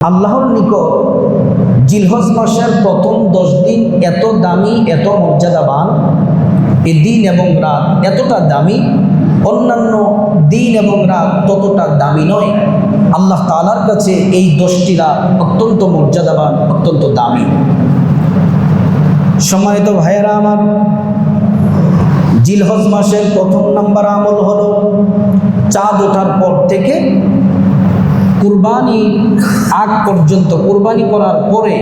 আল্লাহর নিকট জিলহজ মাসের প্রথম দশ দিন এত দামি, এত মর্যাদাবান এ দিন এবং রাত এতটা দামি, অন্যান্য দিন এবং রাত ততটা দামি নয়। আল্লাহ তালার কাছে এই দশটি রাত অত্যন্ত মর্যাদাবান, অত্যন্ত দামি। সম্মানিত ভাইয়েরা আমার, জিলহজ মাসের প্রথম নাম্বার আমল হলো চাঁদ ওঠার পর থেকে কুরবানি আগ পর্যন্ত কুরবানি করার পরে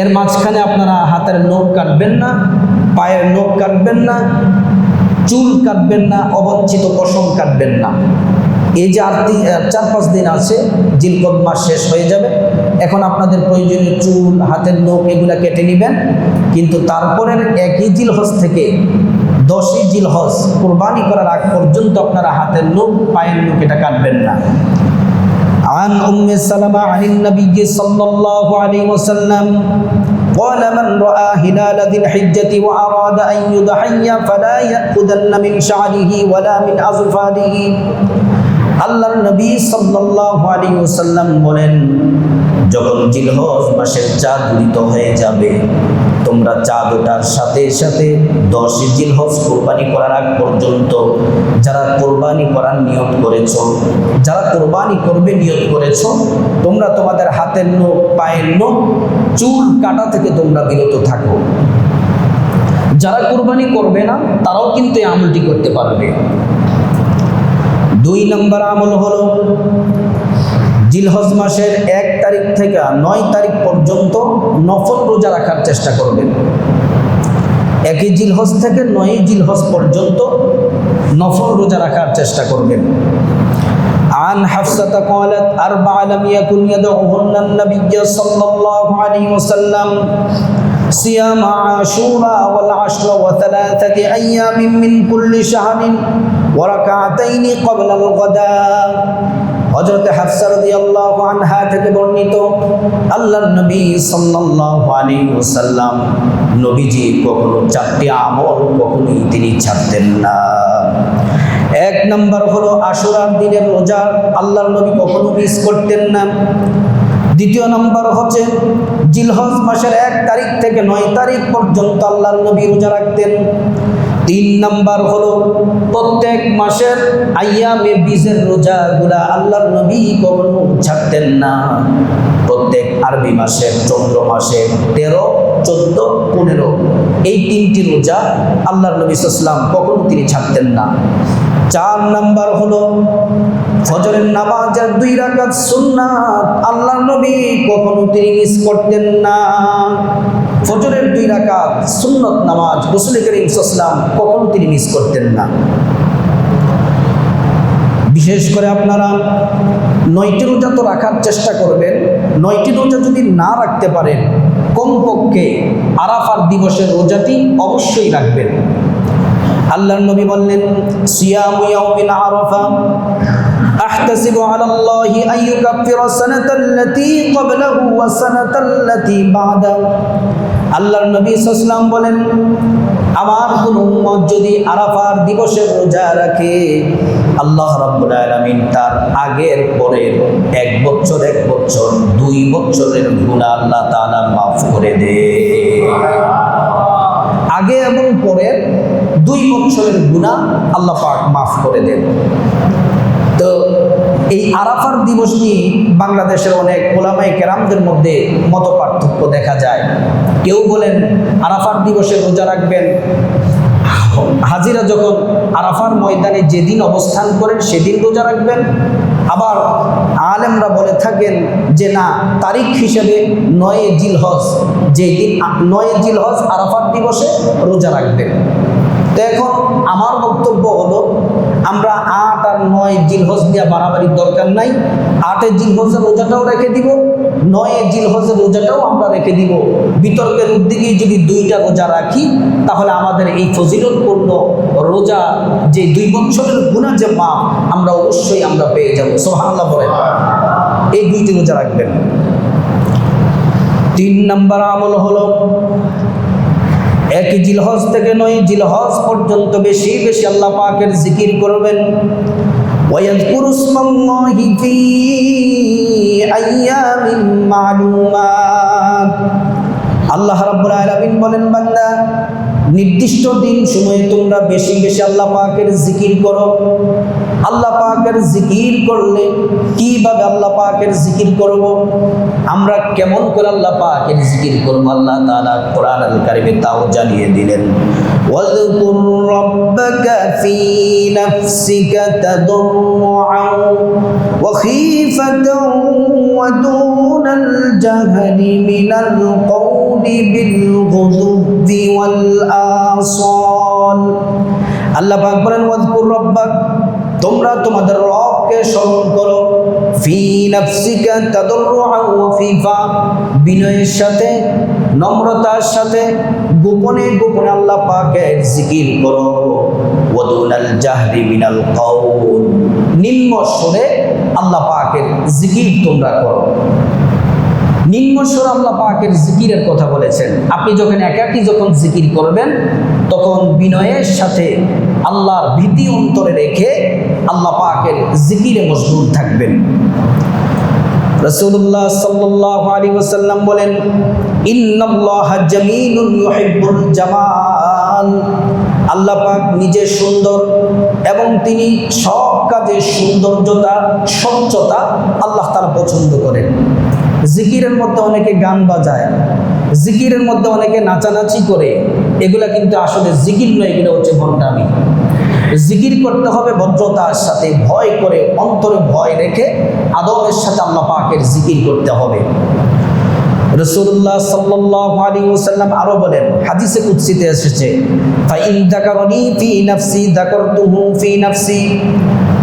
এর মাঝখানে আপনারা হাতের নখ কাটবেন না, পায়ের নখ কাটবেন না, চুল কাটবেন না, অবাঞ্ছিত পশম কাটবেন না। এই যে আর চার পাঁচ দিন আছে, জিলকদ মাস শেষ হয়ে যাবে। এখন আপনাদের প্রয়োজনীয় চুল, হাতের নখ এগুলা কেটে নেবেন। কিন্তু তারপরের একই জিলহজ থেকে দশই জিলহজ কোরবানি করার আগ পর্যন্ত আপনারা হাতের নখ, পায়ের নখ এটা কাটবেন না। عن أم سلمة عن النبي صلى الله عليه وسلم قال من رأى هلال ذي الحجة وأراد أن يضحي فلا يأخذن من شعره ولا من أظفاره আল্লাহর নবী সাল্লাল্লাহু আলাইহি ওয়াসাল্লাম বলেন যখন জিলহজ মাসের চাঁদ উদিত হয়ে যাবে তোমরা চাঁদ ওঠার সাথে সাথে দশই জিলহজ কোরবানি করার আগ পর্যন্ত যারা কোরবানি করার নিয়ত করেছ, যারা কোরবানি করবে নিয়ত করেছ, তোমরা তোমাদের হাতের নোখ, পায়ের নোখ, চুল, কাটা থেকে তোমরা বিরত থাকো। যারা কোরবানি করবে না, তারাও কিন্তু এই আমলটি করতে পারবে। দুই নম্বর আমল হলো জিলহজ মাসের এক তারিখ থেকে নয় তারিখ পর্যন্ত নফল রোজা রাখার চেষ্টা করবেন একই জিলহজ থেকে নয় জিলহজ পর্যন্ত নফল রোজা রাখার চেষ্টা করবেন عن حفصة قالت أربع لم يكن يدعوهن النبي صلى الله عليه وسلم صيام عاشوراء والعشر وثلاثة أيام من كل شهر وركعتين قبل الغداء হজরত হাফসা রাদিয়াল্লাহু আনহা থেকে বর্ণিত আল্লাহর নবী সাল্লাল্লাহু আলাইহি ওয়াসাল্লাম নবীজি কখনো চারটি আমল কখনোই তিনি ছাড়তেন না। এক নম্বর হলো আশুরার দিনের রোজা আল্লাহর নবী কখনো মিস করতেন না। দ্বিতীয় নম্বর হচ্ছে জিলহজ মাসের এক তারিখ থেকে নয় তারিখ পর্যন্ত আল্লাহর নবী রোজা রাখতেন। তিন নাম্বার হলো প্রত্যেক মাসের আইয়ামে বীজের রোজাগুলা আল্লাহর নবী কখনো ছাড়তেন না। প্রত্যেক আরবি মাসের চন্দ্র মাসের তেরো, চোদ্দ, পনেরো এই তিনটি রোজা আল্লাহর নবী সাল্লাম কখনো তিনি ছাড়তেন না। চার নাম্বার হলো ফজরের নামাজের দুই রাকাত সুন্নাত আল্লাহর নবী কখনো তিনি মিস করতেন না। ফজরের দুই রাকাত সুন্নত নামাজ রসুল করিম সাল্লাম কখনো তিনি মিস করতেন না বিশেষ করে আপনারা নয়টি রোজা তো রাখার চেষ্টা করবেন নয়টি রোজা যদি না রাখতে পারেন কমপক্ষে আরাফার দিবসের রোজাটি অবশ্যই রাখবেন আল্লাহর নবী বললেন সিয়ামু ইয়াউমিল আরাফা أحتسب على الله أن يكفر السنة التي قبله والسنة التي بعده আল্লাহর নবী সাল্লাম বলেন, আমার কোন উম্মত যদি আরাফার দিবসের রোজা রাখে, আল্লাহ রাব্বুল আলামিন তার আগের পরের এক বছর এক বছর, দুই বছরের গুনাহ আল্লাহ তাআলা মাফ করে দে। আগে এবং পরের দুই বছরের গুণা আল্লাহ পাক মাফ করে দেন। তো এই আরাফার দিবস নিয়ে বাংলাদেশের অনেক ওলামাই কেরামদের মধ্যে মত পার্থক্য দেখা যায়। কেউ বলেন আরাফার দিবসে রোজা রাখবেন। হাজিরা যখন আরাফার ময়দানে যেদিন অবস্থান করেন সেদিন রোজা রাখবেন। আবার আলেমরা বলে থাকেন যে, না, তারিখ হিসেবে নয় জিলহজ, যেদিন নয় জিলহজ আরাফার দিবসে রোজা রাখবেন। তো এখন আমার বক্তব্য হলো আমরা আট আর নয় জিলহজ দিয়ে বাড়াবাড়ির দরকার নাই। আটের জিলহজের রোজাটাও রেখে দিব, নয় জিলহজের রোজাটাও আমরা রেখে দিব। বিতর্কের উদ্দিকে যদি দুইটা রোজা রাখি, তাহলে আমাদের এই ফজিলতপূর্ণ রোজা যে দুই বছরের গুণা যে মা আমরা অবশ্যই আমরা পেয়ে যাব। সোহান্লা বলেন। এই দুইটি রোজা রাখবেন। তিন নম্বর আমল হলো এক জিলহজ থেকে নয়, জিলহজ পর্যন্ত বেশি বেশি আল্লাহ পাকের জিকির করবেন। আল্লাহ রাব্বুল আলামিন বলেন, বান্দা নির্দিষ্ট দিন সময়ে তোমরা বেশি বেশি আল্লাহ পাকের জিকির করো আল্লাহ পাকের জিকির করলে কিভাবে আল্লাহ পাকের জিকির করব আমরা কেমন করে আল্লাহ পাকের জিকির করব আল্লাহ তাআলা কোরআন আল কারিমে তাও জানিয়ে দিলেন واذكر ربك في نفسك تضرعا وخيفة ودون الجهل من القول بالغدو والآصال আল্লাহ পাক বলেন ওয়াজকুর রব্বাক তোমরা তোমাদের রবকে স্মরণ করো ফি নাফসিকা তাদাররুআন ওয়া ফিফা বিনয়ের সাথে নম্রতার সাথে গোপনে গোপনে আল্লাহ পাকের জিকির করো ওয়াদুনাল জাহরি মিনাল কাউল নিম্ন স্বরে আল্লাহ পাকের জিকির তোমরা করো নিম্নস্বর আল্লাহ পাকের জিকিরের কথা বলেছেন। আপনি যখন একাকী যখন জিকির করবেন, তখন বিনয়ের সাথে আল্লাহর ভীতি অন্তরে রেখে আল্লাহ পাকের জিকিরে মশগুল থাকবেন। রাসূলুল্লাহ সাল্লাল্লাহু আলাইহি ওয়াসাল্লাম বলেন জামাল। আল্লাহ পাক নিজে সুন্দর এবং তিনি সব কাজে সৌন্দর্যতা, স্বচ্ছতা আল্লাহ তার পছন্দ করেন। জিকিরের মধ্যে অনেকে গান বাজায়, জিকিরের মধ্যে অনেকে নাচানাচি করে, এগুলা কিন্তু আসলে জিকির নয়, এগুলো হচ্ছে ভণ্ডামি জিকির করতে হবে ভদ্রতার সাথে, ভয় করে, অন্তরে ভয় রেখে আদবের সাথে আল্লাহ পাকের জিকির করতে হবে। রসুল্লাহ সাল্লাল্লাহু আলাইহি ওয়াসাল্লাম আরও বলেন, হাদিসে কুদসিতে এসেছে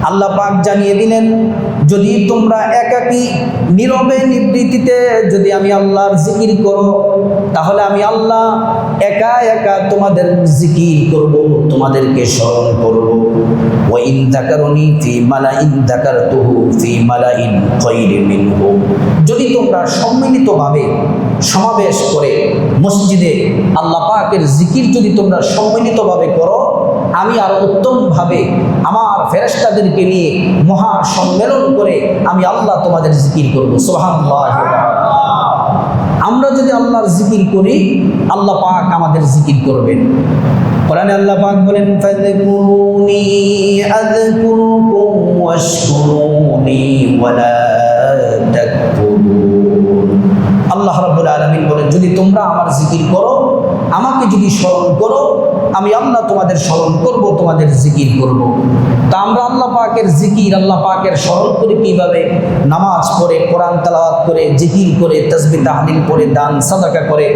আল্লাহ পাক জানিয়ে দিলেন যদি তোমরা একাকী নীরবে নিবৃত্তিতে যদি আমি আল্লাহর জিকির করো, তাহলে আমি আল্লাহ একা একা তোমাদের জিকির করব, তোমাদেরকে স্মরণ করব। ওয়াইন যাকারনি ফি মালাইন যাকারতুহু ফি মালাইন মিনহু। যদি তোমরা সম্মিলিতভাবে সমাবেশ করে মসজিদে আল্লাহ পাকের জিকির যদি তোমরা সম্মিলিতভাবে করো আমি আরও উত্তমভাবে আমার ফেরেস্তাদেরকে নিয়ে মহা সম্মেলন করে আমি আল্লাহ তোমাদের জিকির করব। সুবহানাল্লাহ। আমরা যদি আল্লাহর জিকির করি, আল্লাহ পাক আমাদের জিকির করবেন। কোরআনে আল্লাহ পাক বলেন, ফাযকুরুনি আযকুরুকুম ওয়াশকুরুনি ওয়ালা তাকফুরুন। আল্লাহ রাব্বুল আলামিন বলেন, যদি তোমরা আমার জিকির করো, আমাকে যদি স্মরণ করো আমি আল্লাহ তোমাদের স্মরণ করব, তোমাদের জিকির করব। তা আমরা আল্লাহ পাকের জিকির, আল্লাহ পাকের স্মরণ করে কীভাবে নামাজ পড়ে, কোরআন তেলাওয়াত করে, জিকির করে তসবি তাহলিল করে দান, সাদাকা করে,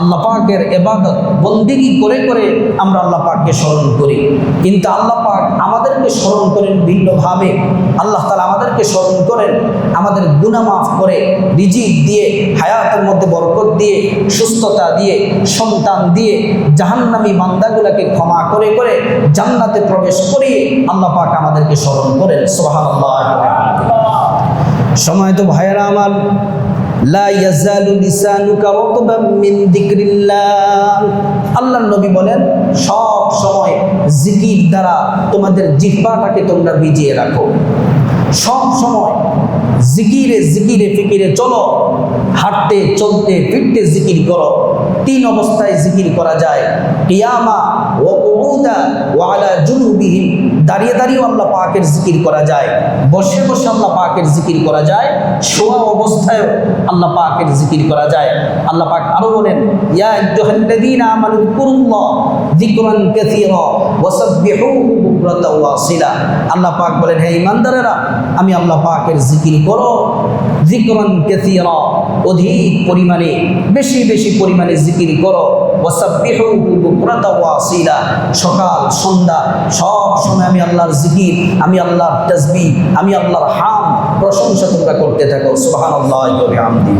আল্লাহ পাকের এবাদত বন্দিগি করে করে আমরা আল্লাহ পাককে স্মরণ করি। কিন্তু আল্লাহ পাক আমাদেরকে স্মরণ করেন ভিন্নভাবে। আল্লাহ তালা আমাদেরকে স্মরণ করেন, আমাদের গুণা মাফ করে, রিজিক দিয়ে, হায়াতের মধ্যে বরকত দিয়ে, সুস্থতা দিয়ে, সন্তান দিয়ে, জাহান্নামী বান্দাগুলাকে ক্ষমা করে করে জান্নাতে প্রবেশ করিয়ে আল্লাহ পাক আমাদেরকে স্মরণ করেন। সময় তো ভাইয়েরা আমার। আল্লাহর নবী বলেন, সব সময় জিকির দ্বারা তোমাদের জিহ্বাটাকে তোমরা ভিজিয়ে রাখো। সব সময় জিকিরে জিকিরে ফিকিরে চলো। হাঁটতে, চলতে, ফিরতে জিকির করো। তিন অবস্থায় জিকির করা যায়। কিয়ামা ও কুউদা ওয়ালা জুনুবিহিম। দাঁড়িয়ে দাঁড়িয়েও আল্লাহ পাকের জিকির করা যায়। বসে বসে আল্লাহ পাকের জিকির করা যায়। শোয়া অবস্থায় আল্লাহ পাকের জিকির করা যায়। আল্লাহ পাক আরও বলেন আল্লাহ পাক বলেন, হে ঈমানদারেরা, আমি আল্লাহ পাকের জিকির করো। যিকরান কাসীরা, অধিক পরিমাণে, বেশি বেশি পরিমাণে জিকির করো। সকাল, সন্ধ্যা, সব সময় আমি আল্লাহর জিকির, আমি আল্লাহর তাসবিহ, আমি আল্লাহর হাম প্রশংসা তোমরা করতে থাকো সুবহানাল্লাহি ওয়া বিহামদি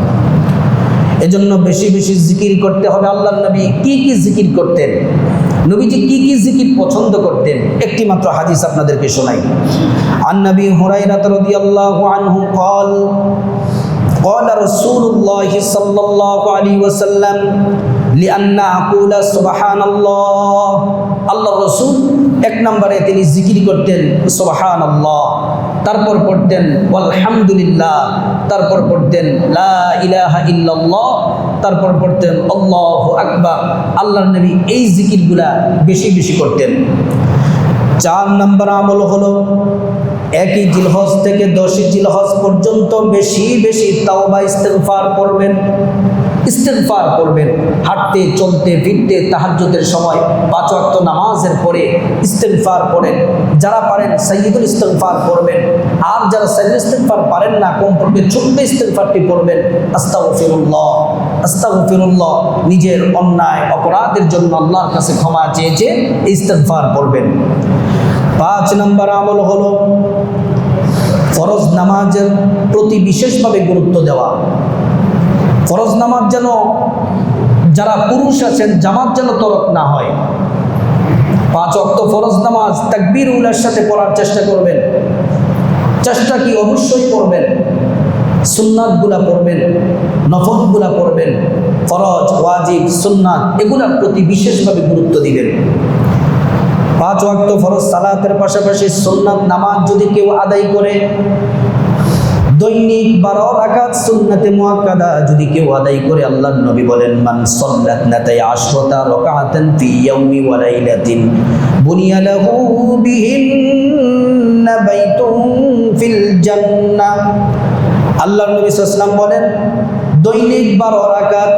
এজন্য বেশি বেশি জিকির করতে হবে আল্লাহর নবী কি কি জিকির করতেন নবীজি কি কি জিকির পছন্দ করতেন একটি মাত্র হাদিস আপনাদেরকে শোনাই আন নবী হুরায়রা রাদিয়াল্লাহু আনহু قال قال رسول الله صلى الله عليه وسلم লিআন্না আকুলা সুবহানাল্লাহ। আল্লাহ রসুল এক নম্বরে তিনি জিকির করতেন, সুবহানাল্লাহ। তারপর পড়তেন আলহামদুলিল্লাহ তারপর পড়তেন, লা ইলাহা ইল্লাল্লাহ। তারপর পড়তেন, আল্লাহু আকবার। আল্লাহর নবী এই জিকিরগুলা বেশি বেশি করতেন। চার নম্বর আমল হলো একই জিলহজ থেকে দশই জিলহজ পর্যন্ত বেশি বেশি তাওবা ইস্তেগফার করবেন ইস্তেগফার করবেন। হাঁটতে, চলতে, ফিরতে, তাহাজ্জুদের সময় পাঁচ নামাজের পরে ইস্তেগফার করেন। যারা পারেন সাইয়্যিদুল ইস্তেগফার করবেন। আর যারা সাইয়্যিদুল ইস্তেগফার পারেন না, কমপক্ষে ছোট্ট ইস্তেগফারটি করবেন। আস্তাগফিরুল্লাহ আস্তাগফিরুল্লাহ, নিজের অন্যায়, অপরাধের জন্য আল্লাহর কাছে ক্ষমা চেয়ে চেয়ে ইস্তেগফার করবেন। পাঁচ নম্বর আমল হলো ফরজ নামাজের প্রতি বিশেষভাবে গুরুত্ব দেওয়া। ফরজ নামাজ যেন যারা পুরুষ আছেন, জামাত যেন তরক না হয়। পাঁচ অক্ত ফরজ নামাজ তাকবীর উলের সাথে পড়ার চেষ্টা করবেন। চেষ্টা কি অবশ্যই করবেন। সুন্নাতগুলা পড়বেন, নফলগুলা পড়বেন। ফরজ, ওয়াজিব, সুন্নাত এগুলার প্রতি বিশেষভাবে গুরুত্ব দিবেন। পাঁচ ওয়াক্ত ফরজ সালাতের পাশাপাশি সুন্নাত নামাজ যদি কেউ আদায় করে, দৈনিক বারো রাকাত সুন্নাতে মুআক্কাদা যদি কেউ আদায় করে, আল্লাহর নবী বলেন, মান সাল্লাত নাতাই আশরাতা রাকাতান ফি ইয়াউমি ওয়া লাইলাতিন বুনিয়া লাহু বিহিন্না বাইতুন ফিল জান্নাহ। আল্লাহর নবী সাল্লাল্লাহু আলাইহি বলেন দৈনিক বারো রাকাত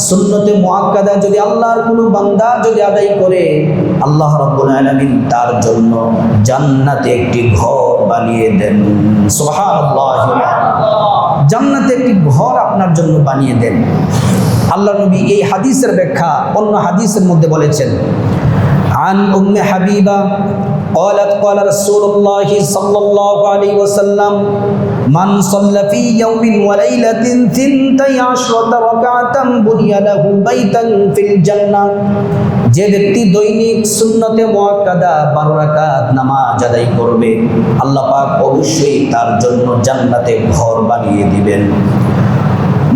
সুন্নতে মুআক্কাদা যদি আল্লাহর কোনো বান্দা যদি আদায় করে আল্লাহ রাব্বুল আলামিন তার জন্য জান্নাতে একটি ঘর বানিয়ে দেন সুবহানাল্লাহ জান্নাতে একটি ঘর আপনার জন্য বানিয়ে দেন আল্লাহ নবী এই হাদিসের ব্যাখ্যা অন্য হাদিসের মধ্যে বলেছেন عن أم حبيبة قالت قال رسول الله صلى الله عليه وسلم من صلى في يوم وليلة ثنتي عشرة ركعة بني له بيتا في الجنة যে ব্যক্তি দৈনিক সুন্নতে মুআক্কাদা বারো রাকাত নামাজ আদায় করবে আল্লাহ পাক অবশ্যই তার জন্য জান্নাতে ঘর বানিয়ে দিবেন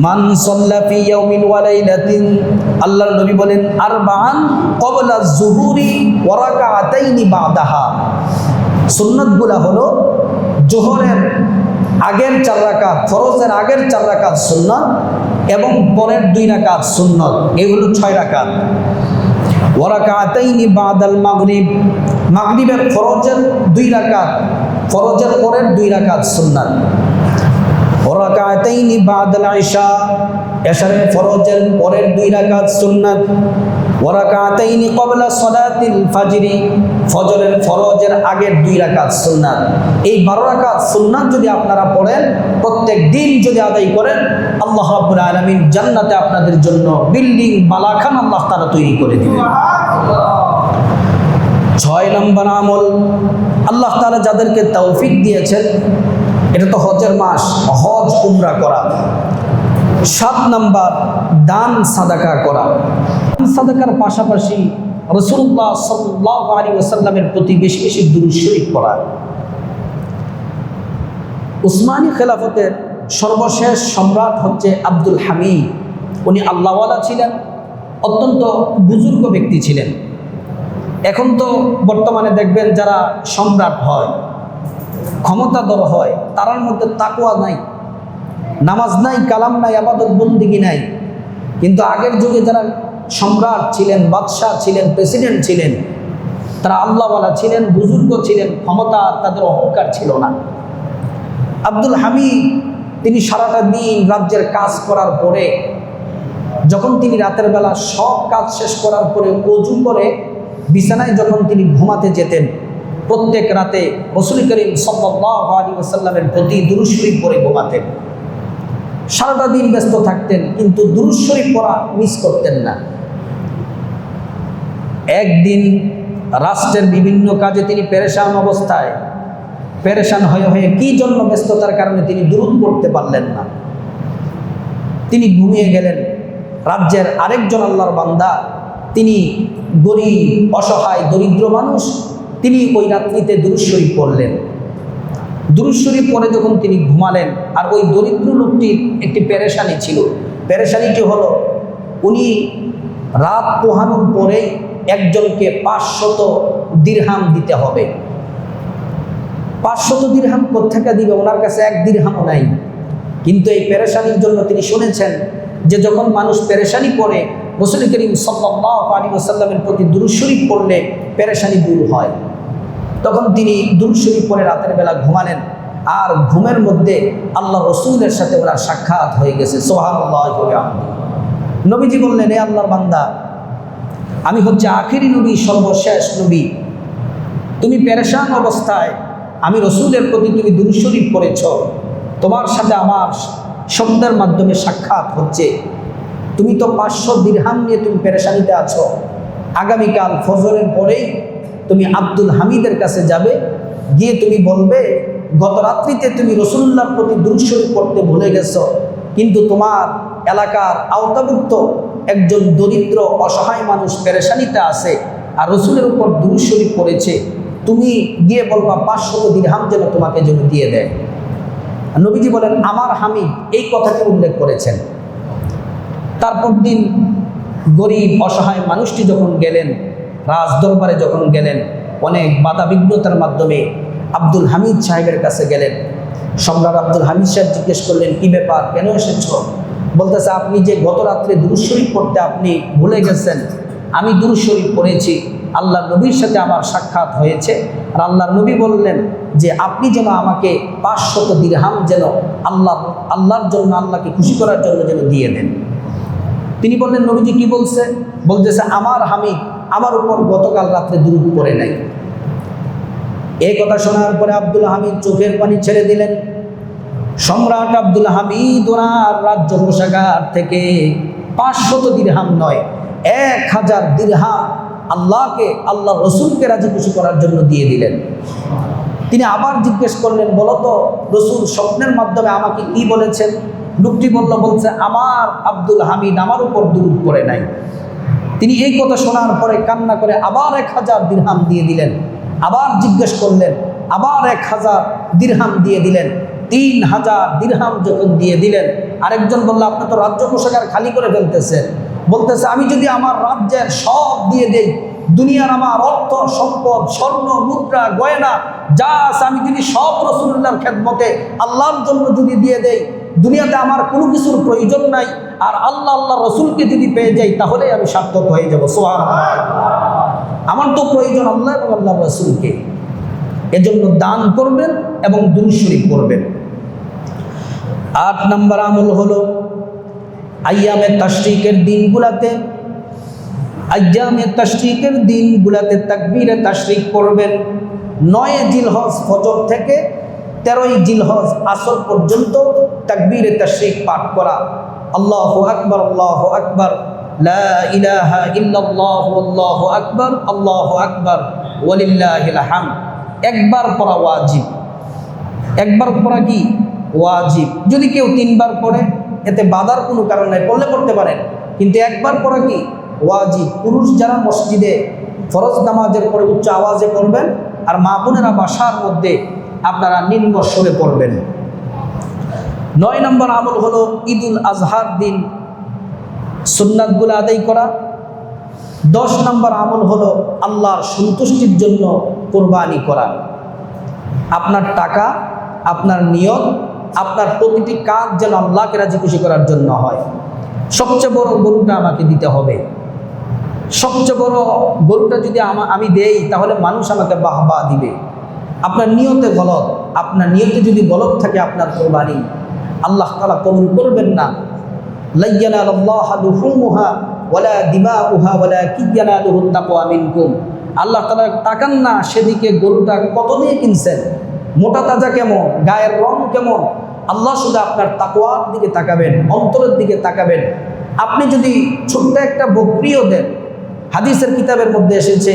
মান সাল্লা ফি ইয়াউমিন ওয়া লাইলাতিন আল্লাহর নবী বলেন আরবাআন ক্বাবলা যুহুরি ওয়া রাকাতাইনি বাদাহা সুন্নাতগুলা হলো জোহরের আগের চার রাকাত ফরজের আগের চার রাকাত সুন্নাত এবং পরের দুই রাকাত সুন্নাত এগুলো ছয় রাকাত। ওয়া রাকাতাইনি বাদাল মাগরিব। মাগরিবের ফরজের দুই রাকাত, ফরজের পরের দুই রাকাত সুন্নাত ওরাকাতাইনি বাদাল আয়শা এশারে ফরজের পরের দুই রাকাত সুন্নাত ফরজের আগের দুই এই 12 রাকাত সুন্নাত যদি আপনারা পড়েন, প্রত্যেক যদি আদায় করেন, আল্লাহ জান্নাতে আপনাদের জন্য বিল্ডিং বালাখান আল্লাহ তাআলা তৈরি করে দিবেন। ছয় নম্বর আমল, আল্লাহ তাআলা যাদেরকে তৌফিক দিয়েছেন, এটা তো হজের মাস, হজ উমরা করা। সাত নাম্বার দান সাদাকা করা। সাদাকার পাশাপাশি রসুল্লাহ সাল্লাহ আলী ওসাল্লামের প্রতি বেশি বেশি দুরুদ করা উসমানী খেলাফতের সর্বশেষ সম্রাট হচ্ছে আব্দুল হামিদ। উনি আল্লাহওয়ালা ছিলেন, অত্যন্ত বুজুর্গ ব্যক্তি ছিলেন। এখন তো বর্তমানে দেখবেন যারা সম্রাট হয়, ক্ষমতাধর হয়, তারার মধ্যে তাকুয়া নাই। নামাজ নাই, কালাম নাই, আবাদত বন্দিগি নাই? কিন্তু আগের যুগে যারা সম্রাট ছিলেন, বাদশাহ ছিলেন, প্রেসিডেন্ট ছিলেন, তারা আল্লাহওয়ালা ছিলেন, বুজুর্গ ছিলেন, ক্ষমতা তাদের অহংকার ছিল না। আব্দুল হামিদ, তিনি সারাটা দিন রাজ্যের কাজ করার পরে, যখন তিনি রাতের বেলা সব কাজ শেষ করার পরে অজু করে, বিছানায় যখন তিনি ঘুমাতে যেতেন, প্রত্যেক রাতে রসুল করিম সাল্লাহ আলী ওসাল্লামের প্রতি দুরুশরীফ পরে ঘুমাতেন। সারাটা দিন ব্যস্ত থাকতেন, কিন্তু দুরুশরীফ পড়া মিস করতেন না। একদিন রাষ্ট্রের বিভিন্ন কাজে তিনি পেরেশান অবস্থায়, পেরেশান হয়ে হয়ে কি জন্য ব্যস্ততার কারণে তিনি দূরত পড়তে পারলেন না? তিনি ঘুমিয়ে গেলেন। রাজ্যের আরেকজন আল্লাহর বান্দা, তিনি গরিব, অসহায়, দরিদ্র মানুষ, তিনি ওই রাত্রিতে দুরুশ্বরী পড়লেন। দুরুশ্বরী পরে যখন তিনি ঘুমালেন, আর ওই দরিদ্র লোকটির একটি পেরেশানি ছিল। পেরেশানিটি হলো, উনি রাত পোহানোর পরে একজনকে পাঁচশত দিরহাম দিতে হবে। পাঁচশত দিরহাম কোথেকে দিবে? ওনার কাছে এক দিরহামও নাই। কিন্তু এই পেরেশানির জন্য তিনি শুনেছেন যে, যখন মানুষ পেরেশানি করে, রসুল করিম সাল্লাহ আলী ওসাল্লামের প্রতি দুরুশরীফ পড়লে পেরেশানি দূর হয়। তখন তিনি দুরুশরীফ পরে রাতের বেলা ঘুমালেন। আর ঘুমের মধ্যে আল্লাহ রসুলের সাথে ওরা সাক্ষাৎ হয়ে গেছে। সোহান নবীজি বললেন, এ আল্লাহর বান্দা, আমি হচ্ছে আখেরি নবী, সর্বশেষ নবী। তুমি পেরেশান অবস্থায়, আমি রসুলের প্রতি তুমি দুরুশরীফ পড়েছ। তোমার সাথে আমার শব্দের মাধ্যমে সাক্ষাৎ হচ্ছে। তুমি তো পাঁচশো দিরহাম নিয়ে তুমি পেরেশানিতে আছো। আগামীকাল ফজরের পরেই তুমি আব্দুল হামিদের কাছে যাবে, গিয়ে তুমি বলবে, গত রাত্রিতে তুমি রসুল্লাহর প্রতি দুরুশরীফ করতে ভুলে গেছো, কিন্তু তোমার এলাকার আওতাভুক্ত একজন দরিদ্র, অসহায় মানুষ পেরেশানিতে আছে আর রসুলের উপর দুরুশরীফ করেছে তুমি গিয়ে বলবা পাঁচশত দিরহাম যেন তোমাকে যেন দিয়ে দেয়। নবীজি বলেন, আমার হামিদ এই কথাটি উল্লেখ করেছেন। তারপর দিন গরিব, অসহায় মানুষটি যখন গেলেন রাজ দরবারে যখন গেলেন, অনেক বাধা বিঘ্নতার মাধ্যমে আব্দুল হামিদ সাহেবের কাছে গেলেন। সম্রাট আব্দুল হামিদ সাহেব জিজ্ঞেস করলেন, কি ব্যাপার? কেন এসেছ? বলতেছে, আপনি যে গত রাত্রে দুরুশরীফ পড়তে আপনি ভুলে গেছেন, আমি দুরুশরীফ পড়েছি। আল্লাহ নবীর সাথে আমার সাক্ষাৎ হয়েছে। আর আল্লাহ নবী বললেন যে, আপনি যেন আমাকে পাঁচশত দিরহাম যেন আল্লাহ, আল্লাহর জন্য, আল্লাহকে খুশি করার জন্য যেন দিয়ে দেন। তিনি বললেন, নবীজি কি বলছে? বলতেছে, আমার হামিদ আমার উপর গতকাল রাত্রে দুরুদ পড়ে নাই। এই কথা শোনার পরে আব্দুল হামিদ চোখের পানি ছেড়ে দিলেন। সম্রাট আব্দুল হামিদ ওনার রাজ্য কোষাগার থেকে পাঁচশত দিরহাম নয়, এক হাজার দিরহাম আল্লাহকে আল্লাহ রসুলকে রাজি খুশি করার জন্য দিয়ে দিলেন। তিনি আবার জিজ্ঞেস করলেন বলতো রসুল স্বপ্নের মাধ্যমে আমাকে কি বলেছেন? লোকটি বলল, বলছে, আমার আব্দুল হামিদ আমার উপর দুরুদ করে নাই। তিনি এই কথা শোনার পরে কান্না করে আবার এক হাজার দিরহাম দিয়ে দিলেন, আবার জিজ্ঞেস করলেন, আবার এক হাজার দিরহাম দিয়ে দিলেন, তিন হাজার দিরহাম যখন দিয়ে দিলেন, আরেকজন বলল, আপনি তো রাজ্য কোষাগার খালি করে ফেলতেছেন। বলতেছে, আমি যদি আমার রাজ্যের সব দিয়ে দেই, দুনিয়ার আমার অর্থ, সম্পদ, স্বর্ণ, মুদ্রা, গয়না, যা আছে, আমি যদি সব রসুল্লাহর খেদমতে আল্লাহর জন্য যদি দিয়ে দেই দুনিয়াতে আমার কোনো কিছুর প্রয়োজন নাই, আর আল্লাহ আল্লাহ রসুলকে যদি পেয়ে যাই তাহলে আমি সার্থক হয়ে যাব। সোহার আমার তো প্রয়োজন আল্লাহ এবং আল্লাহ রসুলকে। এজন্য দান করবেন এবং দুরুশরীফ করবেন আট নম্বর আমল হলো, আয়ামে তাশরিকের দিনগুলাতে, আয়ামে তাশরিকের দিনগুলাতে তাকবীরে তাশরিক করবেন নয় জিলহজ ফজর থেকে তেরোই জিলহজ আসর পর্যন্ত তাকবীরে তাশরিক পাঠ করা। আল্লাহ আকবর আল্লাহ আকবর। ইলাহা ইল্লাল্লাহু, আল্লাহু আকবার আল্লাহু আকবার। ওয়ালিল্লাহিল হামদ। একবার পড়া ওয়াজিব। একবার পড়া কি? ওয়াজিব। যদি কেউ তিনবার পড়ে, এতে বাধার কোনো কারণ নাই, পড়লে পড়তে পারেন। কিন্তু একবার পড়া কি? ওয়াজিব। পুরুষ যারা মসজিদে ফরজ নামাজের পরে উচ্চ আওয়াজে পড়বেন, আর মা বোনেরা বাসার মধ্যে আপনারা নিম্ন স্বরে পড়বেন। নয় নম্বর আমল হলো ঈদুল আজহার দিন। সুন্নাতগুলো আদায় করা। দশ নম্বর আমল হলো আল্লাহর সন্তুষ্টির জন্য কোরবানি করা। আপনার টাকা, আপনার নিয়ত, আপনার প্রতিটি কাজ যেন আল্লাহকে রাজি খুশি করার জন্য হয়। সবচেয়ে বড় গরুটা আমাকে দিতে হবে। সবচেয়ে বড় গরুটা যদি আমি দেই, তাহলে মানুষ আমাকে বাহবা দিবে। আপনার নিয়তে গলত, আপনার নিয়তে যদি গলত থাকে আপনার কোরবানি, আল্লাহ তালা কবুল করবেন না। লাইয়ানা আল্লাহ লুহুমুহা ওয়ালা দিমাউহা ওয়ালা কিয়ানালুহু তাকওয়া মিনকুম। আল্লাহ তাআলা তাকান না সেদিকে গরুটা কত দিয়ে কিনছেন, মোটা তাজা কেমন, গায়ের রং কেমন, আল্লাহ শুধু আপনার তাকওয়ার দিকে তাকাবেন, অন্তরের দিকে তাকাবেন। আপনি যদি ছোট্ট একটা বকরিও দেন, হাদিসের কিতাবের মধ্যে এসেছে,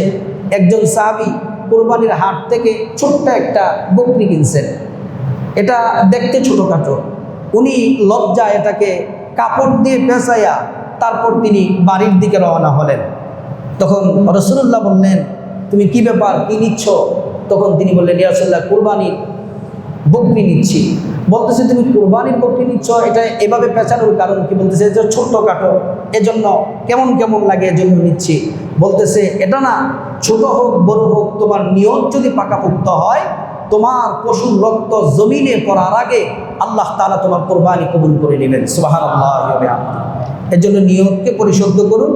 একজন সাহাবি কোরবানির হাট থেকে ছোট্ট একটা বকরি কিনছেন। এটা দেখতে ছোটোখাটো। উনি লজ্জা এটাকে কাপড় দিয়ে পেঁচাইয়া তারপর তিনি বাড়ির দিকে রওনা হলেন। তখন রসুল্লাহ বললেন, তুমি কি ব্যাপার? কি নিচ্ছ? তখন তিনি বললেন ইয়ারসুল্লাহ কুরবানির বকরি নিচ্ছি। বলতেছে, তুমি কোরবানির বকরি নিচ্ছ? এটা এভাবে পেঁচানোর কারণ কি? বলতেছে ছোট্ট কাটো এজন্য কেমন কেমন লাগে এজন্য নিচ্ছি। বলতেছে, এটা না ছোট হোক বড় হোক, তোমার নিয়ত যদি পাকাপোক্ত হয়, তোমার পশুর রক্ত জমিনে পড়ার আগে আল্লাহ তালা তোমার কোরবানি কবুল করে নেবেন। সুবাহান এর জন্য নিয়তকে পরিশুদ্ধ করুন,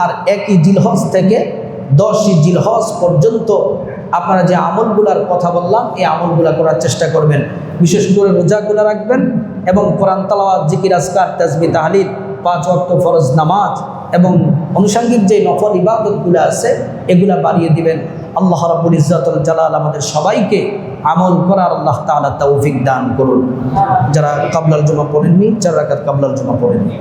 আর একই জিলহজ থেকে দশই জিলহজ পর্যন্ত আপনারা যে আমলগুলার কথা বললাম, এই আমলগুলা করার চেষ্টা করবেন। বিশেষ করে রোজাগুলা রাখবেন এবং কোরআন, তালাওয়াত, জিকির আসকার তাজবি, তাহলিল, পাঁচ ওয়াক্ত ফরজ নামাজ এবং আনুষঙ্গিক যে নফল ইবাদতগুলো আছে, এগুলা বাড়িয়ে দিবেন। আল্লাহ রাবুল ইজাতুল জালাল আমাদের সবাইকে আমল করার আল্লাহ তালা তৌফিক দান করুন। যারা কাবলাল জমা পড়েননি যারা কাবলাল জমা পড়েননি।